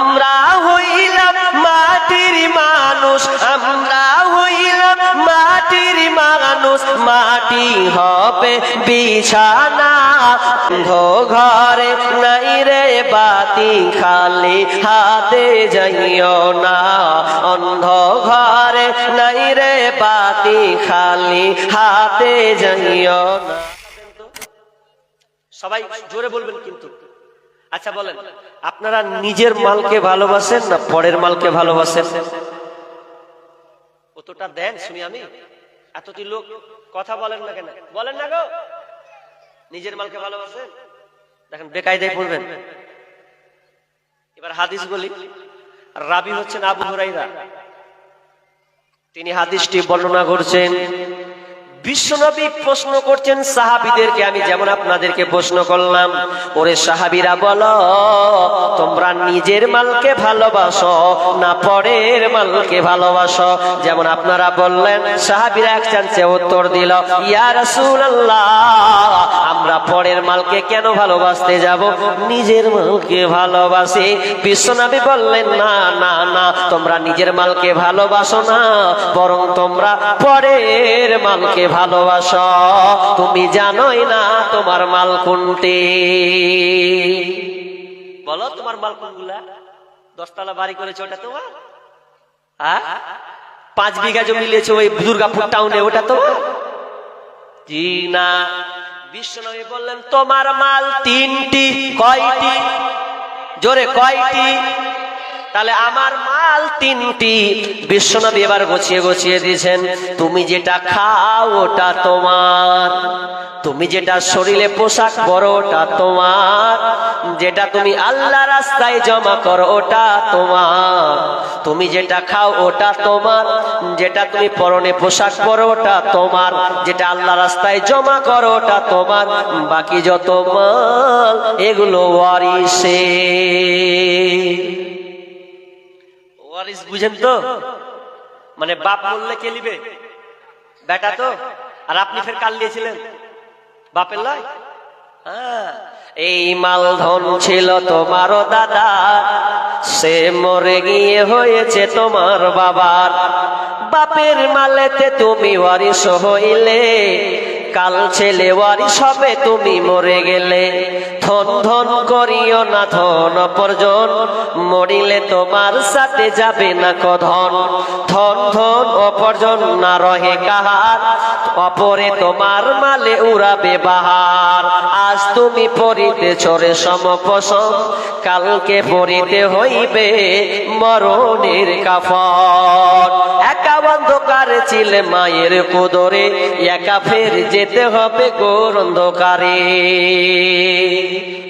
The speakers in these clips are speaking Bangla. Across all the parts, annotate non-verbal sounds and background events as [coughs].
আমরা হইলাম মাটির মানুষ, আমরা হইলাম মাটির মানুষ। মাটি হবে বিছানা অন্ধ ঘরে নাই রে বাতি, খালি হাতে যাইও না। অন্ধ ঘরে নাই রে বাতি, খালি হাতে যাইও না। সবাই জোরে বলবেন কিন্তু। আচ্ছা বলেন, আপনারা নিজের মালকে ভালোবাসেন না পরের মালকে ভালোবাসেন? কতটা দেন শুনি আমি। এতটি লোক কথা বলেন না কেন? বলেন না গো। নিজের মালকে ভালোবাসেন? দেখেন, বেকায়দায় পড়বেন। এবার হাদিস বলি। রাবি হচ্ছেন আবু হুরাইরা তিনি হাদিসটি বর্ণনা করছেন। বিশ্বনবী প্রশ্ন করছেন, সাহাবিদেরকে আমি যেমন আপনাদেরকে প্রশ্ন করলাম, ওরে সাহাবিরা বলো, তোমরা নিজের মালকে ভালোবাসো না পরের মালকে ভালোবাসো? যেমন আপনারা বললেন, সাহাবিরা এক চান্সে উত্তর দিল, ইয়া আমরা পরের মালকে কেন ভালোবাসতে যাব? নিজের মালকে ভালোবাসি। বিশ্বনবী বললেন, না না না, তোমরা নিজের মালকে ভালোবাসো না, বরং তোমরা পরের মালকে ভালোবাসো, তুমি জানোই না তোমার মাল কোনটি। বলো তোমার মাল কোনগুলা? দশতলা বাড়ি করেছ ওটা তোমার? পাঁচ বিঘা জমি নিয়েছে ওই দুর্গাপুর টাউনে ওটা তোমার? জি না। বিশ্বনবী বললেন, তোমার মাল তিনটি, কয়টি? জোরে, কয়টি? তাহলে আমার মাল তিনটি। বিশ্বনবী এবার গুছিয়ে গুছিয়ে দিয়েছেন, তুমি যেটা খাও ওটা তোমার। তুমি যেটা শরীরে পোশাক পরো ওটা তোমার। যেটা তুমি আল্লাহ রাস্তায় জমা করো ওটা তোমার। তুমি যেটা খাও ওটা তোমার। যেটা তুমি পরনে পোশাক পরো ওটা তোমার। যেটা আল্লাহ রাস্তায় জমা করো ওটা তোমার। বাকি যত মাল, এগুলো ওয়ারিসে। ওয়ারিস বুঝেন তো? মানে বাপ বললে কে নিবে? বেটা তো? আর আপনি ফের কাল দিয়েছিলেন। বাপের লয়? হ্যাঁ, এই মালধন ছিল তোমারও দাদা সে মরে গিয়ে হয়েছে তোমার বাবার। বাপের মালেতে তুমি ওয়ারিস হইলে কাল ছেলে ওয়ারিস হবে, তুমি মরে গেলে। ধন ধন করিও না, ধন অপরজন মরিলে তোমার সাথে যাবে না কধন। ধন ধন অপরজন না রহে কাহার। অপরে তোমার মালে উড়াবে বাহার। আজ তুমি পরিতে চরে সমপসম, কালকে পরিতে হইবে মরণের কাফন। একা অন্ধকার ছিলে মায়ের কুদরে একা ফের যেতে হবে গোর অন্ধকারে।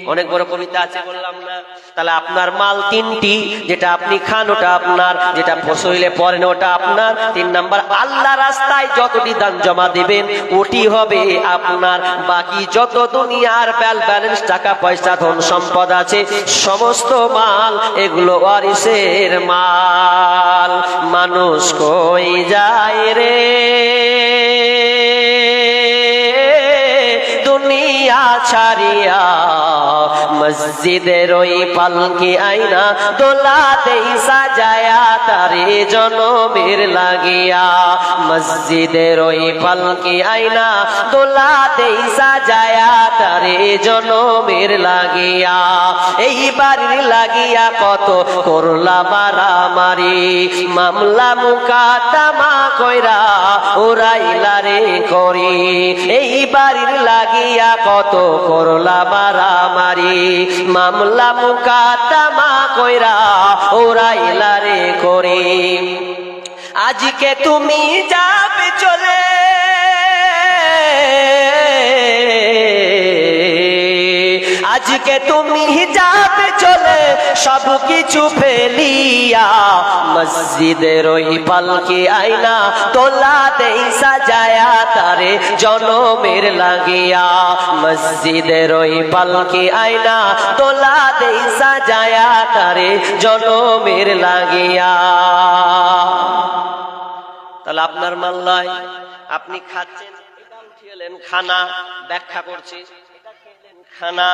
অনেক বড় কবিতা আছে, বললাম না। তাহলে আপনার মাল তিনটি, যেটা আপনি খান ওটা আপনার, যেটা ফসইলে পরেন ওটা আপনার। তিন নাম্বার, আল্লাহ রাস্তায় যতটি দান জমা দেবেন, ওটি হবে আপনার। বাকি যত দুনিয়ার ব্যাল ব্যালেন্স, টাকা পয়সা, ধন সম্পদ আছে, সমস্ত মাল এগুলো ওয়ারিসের মাল। মানুষ কই যায় রে? ছাড়িয়া মসজিদের ওই পালকি আইনা দোলা সাজায়া তারে জনমের লাগিয়া। মসজিদের ওই পালকি আইনা দোলা সাজায়া তারে জনমের লাগিয়া। এই বাড়ির লাগিয়া কত করলা মারামারি মামলা মুকা মুকাতামা কইরা ওরাইলা রে করি এই বাড়ির লাগিয়া কত করলা মারামারি মামলা মুকাতামা কইরা ওরাইলা রে করি আজকে তুমি যাবে চলে আজকে তুমি যাবে চলে সব কিছু ফেলিয়া মসজিদের ওই পালকি আইনা তোলা দেই সাজায়া তারে জনমের লাগিয়া। মসজিদের ওই পালকি আইনা তোলা দেই সাজায়া তারে জনমের লাগিয়া। তাহলে আপনার মাল্লায় আপনি খাচ্ছেন খানা, ব্যাখ্যা করছি। খানা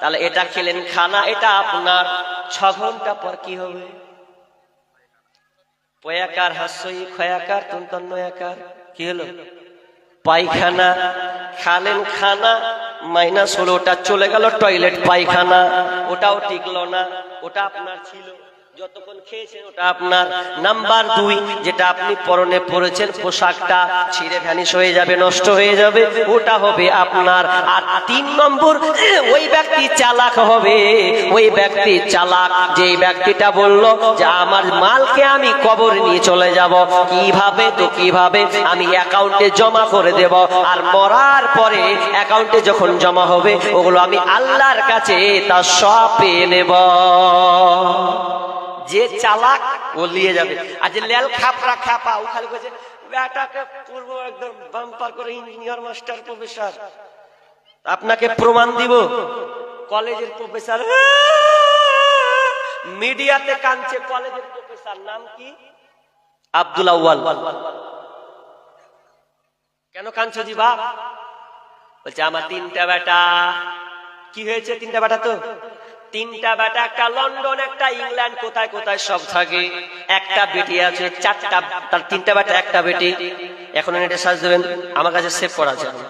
তাহলে এটা খেলেন খানা, এটা আপনার ছ ঘণ্টা পর কি হবে? পয়াকার হাস্যই খয়াকার তন্তন্নয়াকার কি হলো? পায়খানা, খালেন খানা, মাইনাস হলো ওটা চলে গেল টয়লেট, পায়খানা। ওটাও টিকলো না, ওটা আপনার ছিল। যতক্ষণ খেয়েছেন ওটা আপনার নাম্বার দুই যেটা আপনি পরনে পরেছেন পোশাকটা ছিঁড়ে ভ্যানিশ হয়ে যাবে নষ্ট হয়ে যাবে ওটা হবে আপনার। আর তিন নম্বর ওই ব্যক্তি চালাক হবে। ওই ব্যক্তি চালাক যে ব্যক্তিটা বলল যে আমার মালকে আমি কবর নিয়ে চলে যাব। কীভাবে? তো কীভাবে? আমি অ্যাকাউন্টে জমা করে দেব। আর মরার পরে অ্যাকাউন্টে যখন জমা হবে ওগুলো আমি আল্লাহর কাছে তা সব পেয়ে নেব। যে চালাক ও নিয়ে যাবে। আর যে লেল খাপরা খাপা, ও খালি কইছে বেটাকে পূর্ব একদম বাম্পার করে ইঞ্জিনিয়ার মাস্টার প্রফেসর আপনাকে প্রমাণ দিব, কলেজের প্রফেসর মিডিয়াতে কাঁদছে কলেজের প্রফেসর নাম কি? আব্দুল আউয়াল। কেন কাঁদছো জি বাপ? বলছে, আমার তিনটা বেটা কি হয়েছে তিনটা বেটা তো? তিনটা বেটা, একটা লন্ডন, একটা ইংল্যান্ড, কোথায় কোথায় সব থাকে। একটা বেটি আছে, চারটা, তার তিনটা বেটা, একটা বেটি। এখন এটা সাজ দেবেন, আমার কাছে সেভ করা যাবে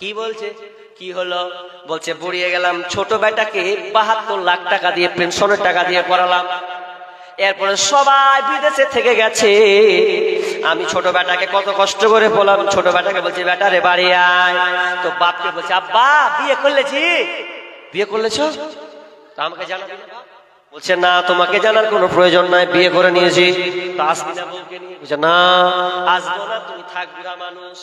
কি বলছে? কি হলো? বলছে, বুড়িয়ে গেলাম, ছোট বেটাকে বাহাত্তর লাখ টাকা দিয়ে, পেনশনের টাকা দিয়ে পড়ালাম। এরপরে সবাই বিদেশে থেকে গেছে। আমি ছোট বেটাকে কত কষ্ট করে বললাম, ছোট বেটাকে বলছি, বেটা রে, বাড়ি আয়। তো বাপকে বলছে, আব্বা, বিয়ে করলেছি। বিয়ে করলেছ? আমাকে জানাবি? বলছে, না, তোমাকে জানার কোনো প্রয়োজন নাই, বিয়ে করে নিয়েছি। না নিয়ে বলছে, না আসব না তুমি থাকবি মানুষ।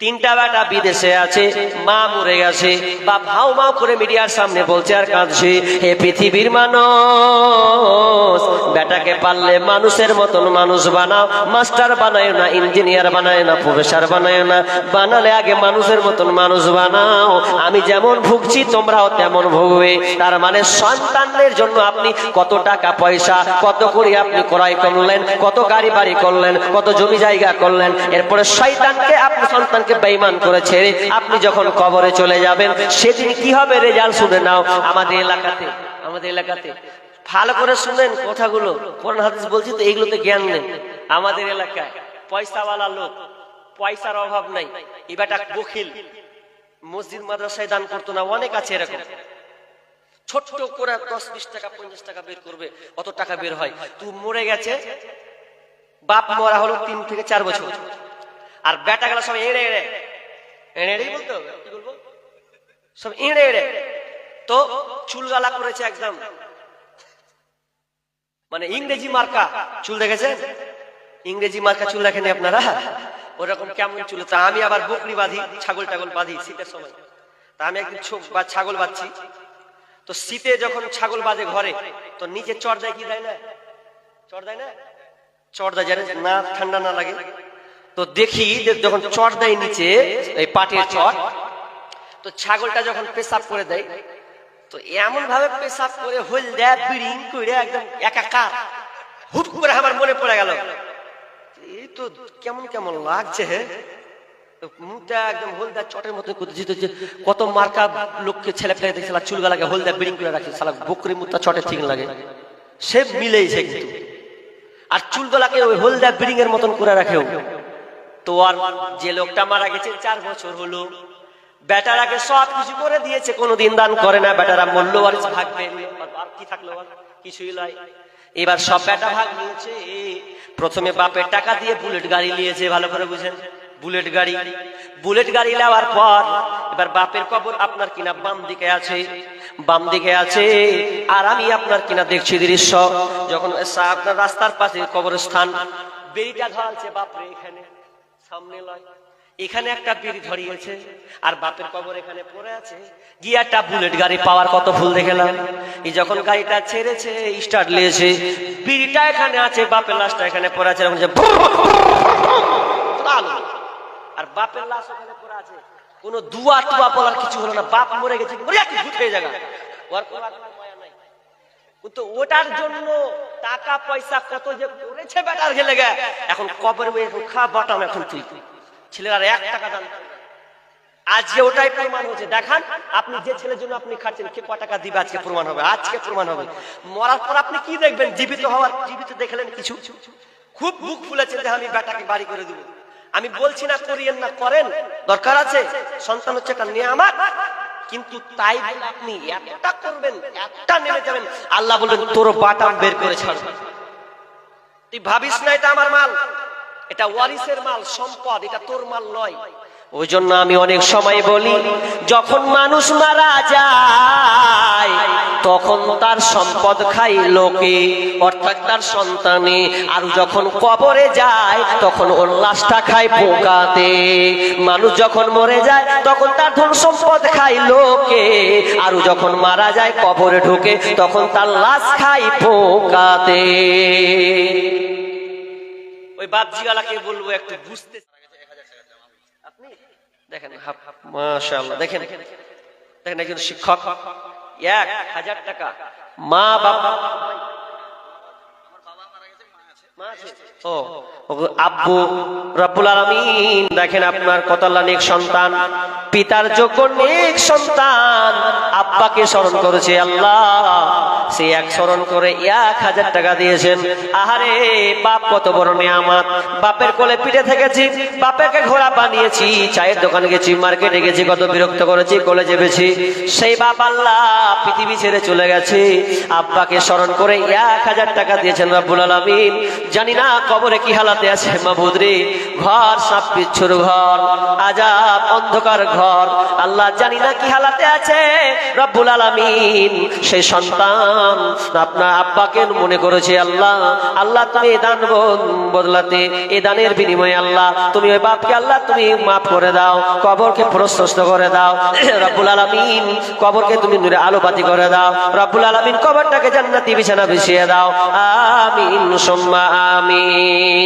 তিনটা বেটা বিদেশে আছে, মা মরে গেছে বা ভাও মাও করে মিডিয়ার সামনে বলছে আর কাঁদছে, হে পৃথিবীর মানুষ, বেটাকে পারলে মানুষের মতন মানুষ বানাও, মাস্টার বানায় না, ইঞ্জিনিয়ার বানায় না, প্রফেসর বানায় না, বানালে আগে মানুষের মতন মানুষ বানাও, আমি যেমন ভুগছি, তোমরাও তেমন ভুগবে, তার মানে সন্তানদের জন্য আপনি কত টাকা পয়সা, কত করে আপনি ক্রয় করলেন, কত গাড়ি বাড়ি করলেন, কত জমি জায়গা করলেন, এরপরে শয়তানকে আপনি সন্তানকে বেইমান করে ছেড়ে আপনি যখন কবরে চলে যাবেন, সেদিন কি হবে রেজাল্ট শুনে নাও। আমাদের এলাকাতে আমাদের এলাকাতে। ভালো করে শুনেন কথাগুলো। কোরআন, হাদিস বলছি তো এইগুলোতে জ্ঞান নেন আমাদের এলাকায় পয়সাওয়ালা লোক, পয়সার অভাব নাই। এবারটা বখিল মসজিদ, মাদ্রাসায় দান করতো না, অনেক আছে এরকম। ছোট্ট করে দশ, বিশ টাকা, পঞ্চাশ টাকা বের করবে, অত টাকা বের হয়। তুই মরে গেছে, বাপ মরা হলো তিন থেকে চার বছর। আর বেটা গেল সব এড়ে এড়ে। এড়ে এড়েই বলতো কি বলব? সব এড়ে এড়ে। তো চুল চুলগালা করেছে একদম। মানে ইংরেজি মার্কা। চুল দেখেছে ইংরেজি মার্কা চুল দেখেনি আপনারা? ওরকম কেমন চুল। তা আমি আবার বকরি বাঁধি, ছাগল টাগল বাঁধি শীতের সময়। তা আমি একদিন বা ছাগল বাঁধছি। তো শীতে যখন ছাগল বাঁধে ঘরে, তো নিচে চড় দেয় কি দেয় না? চড় দেয় না? চড় দেয় জানে না, ঠান্ডা না লাগে। তো দেখি যখন চট দেয় নিচে, এই পাটের চট, তো ছাগলটা যখন পেশাব করে দেয়, তো এমন ভাবে পেশাব করে হল দেয়, বিড়িং করে একদম একাকার, হুট করে আমার মনে পড়ে গেল। এই তো কেমন কেমন লাগছে মুখটা একদম হলদা চটের মতো করতেছি কত মার্কা লোককে ছেলে ফেলে দেখছে শালা চুলগালাকে হলদা বিড়িং করে রাখছে সালা বকরি মুখটা চটের ঠিক লাগে। সে মিলেইছে কিন্তু। আর চুলগুলাকে ওই হলদা বিড়িং এর মতন করে রাখেও। তো আর যে লোকটা মারা গেছে, চার বছর হলো। বেটারাকে সব কিছু করে দিয়েছে, কোনোদিন দান করে না। বেটারা মূল্য আর ভাগবে আর কি থাকল কিছুই নয় এবার সব বেটা ভাগ নিয়েছে। প্রথমে বাপের টাকা দিয়ে বুলেট গাড়ি নিয়েছে, ভালো করে বুঝেন। বুলেট গাড়ি। বুলেট গাড়ি নেওয়ার পর এবার বাপের কবর আপনার কিনা বাম দিকে আছে। বাম দিকে আছে। আর আমি আপনার কিনা দেখছি দৃশ্য। যখন আপনার রাস্তার পাশে কবরস্থান বেরিটা ধরালছে বাপরে এখানে। সামনে লয়। এখানে একটা বিড়ি ধরিয়েছে, আর বাপের কবর এখানে পড়ে আছে। গিয়ে একটা বুলেট গাড়ি পাওয়ার কত ভুল দেখলাম। এই যখন গাড়িটা ছেড়েছে স্টার্ট নিয়েছে, বিড়িটা এখানে আছে, বাপের লাশটা এখানে পড়ে আছে, এরকম আর বাপের লাশ ওখানে পড়ে আছে। কোনো দুয়া টুয়া বলার কিছু হলো না। বাপ মরে গেছে মরে কিন্তু ওটার জন্য টাকা, পয়সা কত যে করেছে বেটার গেলে এখন কবর বই এখন খা বাটাম এখন তুই। ছেলেরা এক টাকা দান আজকে ওটাই প্রমাণ হচ্ছে দেখান, আপনি যে ছেলের জন্য আপনি খাচ্ছেন, কে ক টাকা দিবে আজকে প্রমাণ হবে? আজকে প্রমাণ হবে। মরার পর আপনি কি দেখবেন? জীবিত হওয়ার, জীবিত দেখলেন কিছু? খুব বুক ফুলেছে, যে আমি বেটাকে বাড়ি করে দিব। আমি বলছি না করিয়েন না, করেন। দরকার আছে? সন্তান হচ্ছে একটা নিয়ামত। কিন্তু তাই বলে আপনি এতটা করবেন একটা নেমে যাবেন। আল্লাহ বলবেন তোর বাটাম বের করে ছাড়। তুই ভাবিস না এটা আমার মাল? এটা ওয়ারিসের মাল সম্পদ এটা তোর মাল নয়। ওই জন্য আমি অনেক সময় বলি, যখন মানুষ মারা যায়, তখন তার সম্পদ খাই লোকে, অর্থাৎ তার সন্তানে। আর যখন কবরে যায়, তখন ওর লাশটা খায় পোকাতে। মানুষ যখন মরে যায়, তখন তার ধন সম্পদ খায় লোকে। আর যখন মারা যায়, কবরে ঢুকে, তখন তার লাশ খায় পোকাতে। ওই বাপজিওয়ালাকে বলব, একটু বুঝতে দেখেন দেখেন। একজন শিক্ষক, এক হাজার টাকা। মা, বাবা আব্বু, রব্বুল আলামিন, দেখেন আপনার কত নেক সন্তান। পিতার যোগ্য নেক সন্তান আব্বাকে স্মরণ করেছে আল্লাহ। সে এক স্মরণ করে এক হাজার টাকা দিয়েছেন। আহারে, বাপ কত বড় নিয়ামত। বাপের কোলে পিঠে থেকেছি, বাপেকে ঘোড়া বানিয়েছি, চায়ের দোকানে গেছি, মার্কেটে গেছি, কত বিরক্ত করেছি, কলে চেপেছি। সেই বাপ আল্লাহ পৃথিবী ছেড়ে চলে গেছে। আব্বাকে স্মরণ করে এক হাজার টাকা দিয়েছেন রব্বুল আলামিন। জানি না কবরে কি হালাতে আছে মাহবুদ রে। ঘর সাপ বিচ্ছুর ঘর, আজাব অন্ধকার ঘর। আল্লাহ জানি না কি হালাতে আছে রব্বুল আলামিন। সেই সন্তান আপনার আব্বাকে মনে করেছে, আল্লাহ আল্লাহ তুমি এই দান বদলাতে। এই দানের বিনিময়ে আল্লাহ, তুমি ওই বাপকে, আল্লাহ তুমি মাফ করে দাও, কবরকে প্রশস্ত করে দাও। [coughs] রব্বুল আলামিন কবরকে তুমি নূরে আলোবাতি করে দাও। রব্বুল আলামিন কবরটাকে জান্নাতি বিছানা বিছিয়ে দাও। আমিন, সুম্মা আমিন।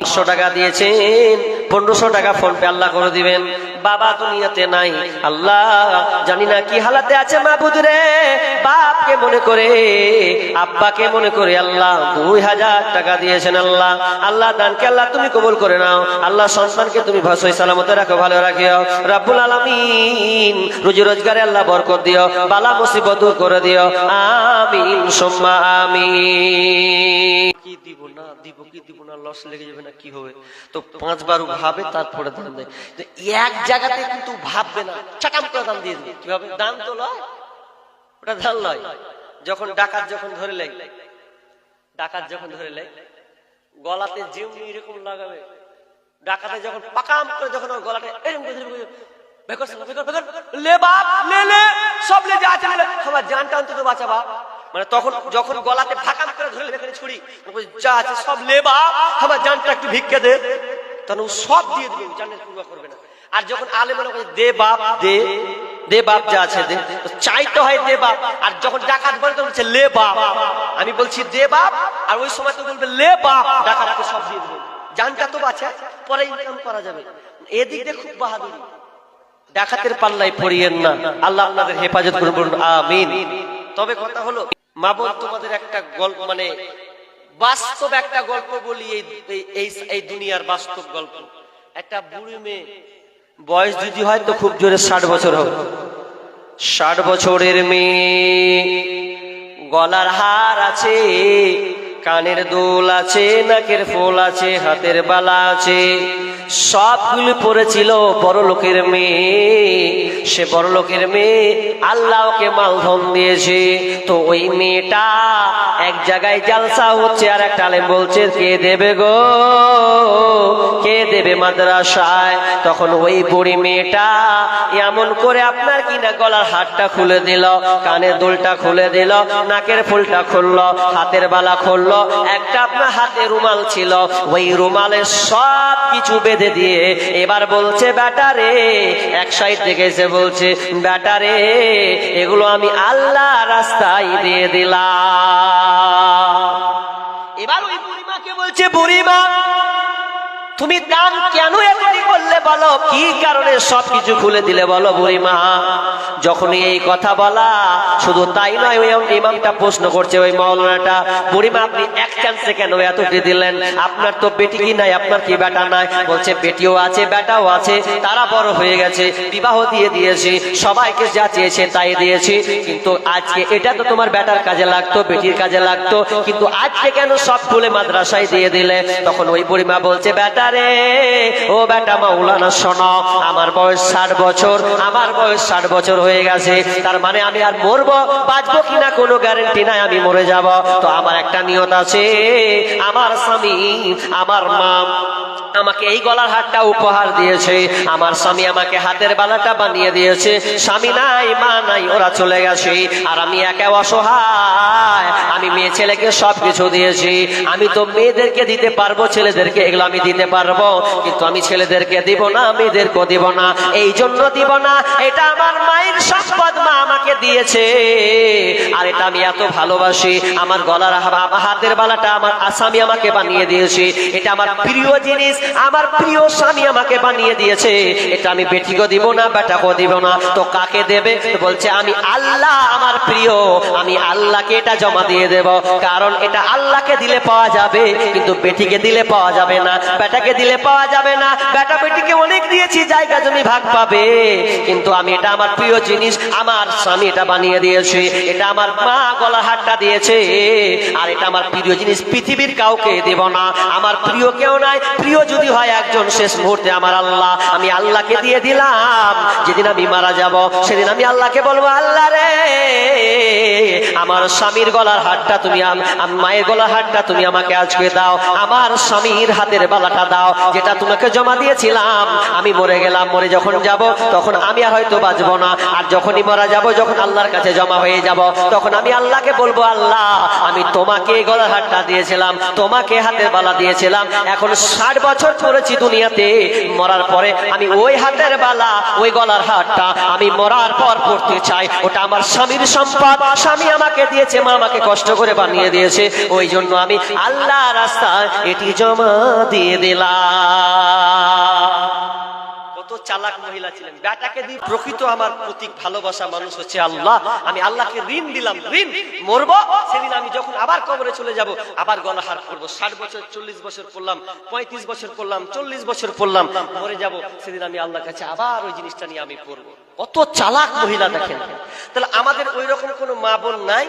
পাঁচশো টাকা দিয়েছেন। পনেরোশো টাকা ফোন পে আল্লাহ করে দিবেন। বাবা দুনিয়াতে নাই। আল্লাহ, জানি না কি হালাতে আছে মাহবুদ রে। বাপকে মনে করে, আব্বাকে মনে করে আল্লাহ দুই হাজার টাকা দিয়েছেন আল্লাহ। আল্লাহ দানকে আল্লাহ তুমি কবুল করে নাও। আল্লাহ সন্তানকে তুমি ভাষায় সালামতে রাখো, ভালো রাখিও। রাব্বুল আলামিন, রুজি রোজগারে আল্লাহ বরকত দিও। বালা মুসিবত দূর করে দিও। আমিন, সুম্মা আমিন। কি দিব? না, দিব কি দিব না লস লেগে যাবে না, কি হবে? তো পাঁচবার ভাবে, তারপরে দান দেয়। এক জায়গাতে কিন্তু ভাববে না চাটাম করে দান দিয়ে দেবে। কীভাবে দান তো লয়, ওটা ধান লয়। যখন ডাকাত যখন ধরে লাই ডাকাত যখন ধরে লাই গলাতে যেমনি এরকম লাগাবে, ডাকাতে যখন পাকাম করে যখন গলাটা এরকম করে বেকর লে বাপ, লে লে, সব লে যা আছে লে লে। আমার জানটা অন্তত বাঁচা বাপ মানে তখন যখন গলাতে ফাঁকাম করে ধরে এখানে ছুরি যা আছে সব লে বাপ আমার জানটা একটু ভিক্ষে দে। তখন ও সব দিয়ে দিবে জানের পূর্বা করবে না। আর যখন আলে করে দে বাপ, দে দে বাপ যা আছে, দে। তো চাইতে হয় দে বাপ, আর যখন ডাকাত বলে, তখন বলছে, লে বাপ। আমি বলছি, দে বাপ। আর ওই সময় তো বলবে, লে বাপ। ডাকাতকে সব দিয়ে দেবে জানটা তো বাঁচা, পরে ইনকাম করা যাবে। এদিক দিয়ে খুব বাহাদুরি। ডাকাতের পাল্লায় পড়িয়েন না। আল্লাহ আপনাদের হেফাজত করুন আমিন। তবে কথা হলো মা বোন তোমাদের একটা গল্প মানে বাস্তব একটা গল্প বলি এই, এই- দুনিয়ার বাস্তব গল্প। একটা বুড়ি মেয়ে, বয়স যদি হয় তো খুব জোরে ষাট বছর হবে ষাট বছরের মেয়ে, গলার হার আছে, কানের দোল আছে, নাকের ফুল আছে, হাতের বালা আছে। সবগুলো পড়েছিল বড় লোকের মেয়ে। সে বড় লোকের মেয়ে আল্লাহ ওকে মালধন দিয়েছে। তো ওই মেয়েটা এক জায়গায় জালসা হচ্ছে আর একটা আলেম বলছে, কে দেবে গো? কে দেবে মাদ্রাসায়? তখন ওই বুড়ি মেয়েটা এমন করে আপনার কিনা গলার হাতটা খুলে দিল কানের দুলটা খুলে দিল, নাকের ফুলটা খুললো, হাতের বালা খুললো, একটা আপনার হাতে রুমাল ছিল। ওই রুমালের সব কিছু বেঁধে দিয়ে এবার বলছে ব্যাটারে এক সাইড থেকে এসে বলছে ব্যাটারে এগুলো আমি আল্লাহ রাস্তায় দিয়ে দিলাম। এবার ওই বুড়িমাকে বলছে, বুড়িমা তুমি দান কেন এমনি করলে বলো? কি কারণে সবকিছু খুলে দিলে বলো বুড়িমা? যখনই এই কথা বলা, শুধু তাই নয়, ওই ইমামটা প্রশ্ন করছে, ওই মাওলানাটা বুড়িমা, আপনি এক চান্সে কেন এতটি দিলেন? আপনার তো বেটি কি নাই? আপনার কি বেটা নাই? বলছে, বেটিও আছে, বেটাও আছে, তারা বড় হয়ে গেছে, বিবাহ দিয়ে দিয়েছি, সবাইকে যা চেয়েছে তাই দিয়েছি, কিন্তু আজকে এটা তো তোমার বেটার কাজে লাগতো, বেটির কাজে লাগতো, কিন্তু আজকে কেন সব খুলে মাদ্রাসায় দিয়ে দিলে? তখন ওই বুড়িমা বলছে, বেটা রে ও বেটা মৌলানা, শোনো, আমার বয়স ষাট বছর, আমার বয়স ষাট বছর হয়ে গেছে, তার মানে আমি আর মরবো, বাঁচবো কিনা কোনো গ্যারেন্টি নাই, আমি মরে যাব। তো আমার একটা নিয়ত আছে, আমার স্বামী, আমার মা আমাকে এই গলার হারটা উপহার দিয়েছে। আমার স্বামী আমাকে হাতের বালাটা বানিয়ে দিয়েছে। স্বামী নাই, মা নাই, ওরা চলে গেছে। আর আমি একা অসহায়। আমি মেয়ে ছেলেকে সব কিছু দিয়েছি। আমি তো মেয়েদেরকে দিতে পারব, ছেলেদেরকে এগুলো আমি দিতে পারব। কিন্তু আমি ছেলেদেরকে দিব না, মেয়েদেরকেও দিব না। এই জন্য দিব না। এটা আমার মায়ের সম্পদ, মা আমাকে দিয়েছে। আর এটা আমি এত ভালোবাসি। আমার গলার হাতের বালাটা আমার আসামি আমাকে বানিয়ে দিয়েছে। এটা আমার প্রিয় জিনিস। আমার প্রিয় স্বামী আমাকে বানিয়ে দিয়েছে। এটা আমি বেটিকেও দিব না বেটাকেও দিব না। তো কাকে দেবে? বলছে, আমি আল্লাহ আমার প্রিয়, আমি আল্লাহকে এটা জমা দিয়ে দেব। কারণ এটা আল্লাহকে দিলে পাওয়া যাবে, কিন্তু বেটিকে দিলে পাওয়া যাবে না। বেটাকে দিলে পাওয়া যাবে না। বেটা বেটিকে অনেক দিয়েছি, জায়গা জমি ভাগ পাবে। কিন্তু আমি এটা আমার প্রিয় জিনিস, আমার স্বামী এটা বানিয়ে দিয়েছে। এটা আমার মা গলা হাটটা দিয়েছে। আর এটা আমার প্রিয় জিনিস, পৃথিবীর কাউকে দেব না। আমার প্রিয় কেউ নাই, প্রিয় যদি হয় একজন শেষ মুহূর্তে আমার আল্লাহ, আমি আল্লাহকে দিয়ে দিলাম। যেদিন আমি মারা যাব, সেদিন আমি আল্লাহকে বলব, আল্লাহ রে, আমার স্বামীর গলার হাটটা তুমি মায়ের গলার হাটটা তুমি আমাকে আজকে দাও। আমার স্বামীর হাতের বালাটা দাও, যেটা তোমাকে জমা দিয়েছিলাম। আমি মরে গেলাম, মরে যখন যাব, তখন আমি আর হয়তো বাঁচবো না। আর যখনই মারা যাব, যখন আল্লাহর কাছে জমা হয়ে যাব, তখন আমি আল্লাহকে বলব, আল্লাহ, আমি তোমাকে গলার হাটটা দিয়েছিলাম, তোমাকে হাতের বালা দিয়েছিলাম। এখন ষাট বছর পড়েছি দুনিয়াতে, মরার পরে আমি ওই হাতের বালা, ওই গলার হাটটা আমি মরার পর পড়তে চাই। ওটা আমার স্বামীর সম্পদ। স্বামী আমাকে দিয়েছে, মা আমাকে কষ্ট করে বানিয়ে দিয়েছে। ওই জন্য আমি আল্লাহ রাস্তায় এটি জমা দিয়ে দিলাম। কত চালাক মহিলা ছিলেন। বেটাকে দিয়ে প্রকৃত আমার প্রতীক ভালোবাসা মানুষ হচ্ছে আল্লাহ। আমি আল্লাহকে ঋণ দিলাম, ঋণ। মরব, সেদিন আমি যখন আবার কবরে চলে যাব, আবার গলা হার করব। ষাট বছর, চল্লিশ বছর পড়লাম পঁয়ত্রিশ বছর পড়লাম চল্লিশ বছর পড়লাম মরে যাব, সেদিন আমি আল্লাহর কাছে আবার ওই জিনিসটা নিয়ে আমি পড়ব। কত চালাক মহিলা দেখেন। তাহলে আমাদের ওই রকম কোনো মা বোন নাই?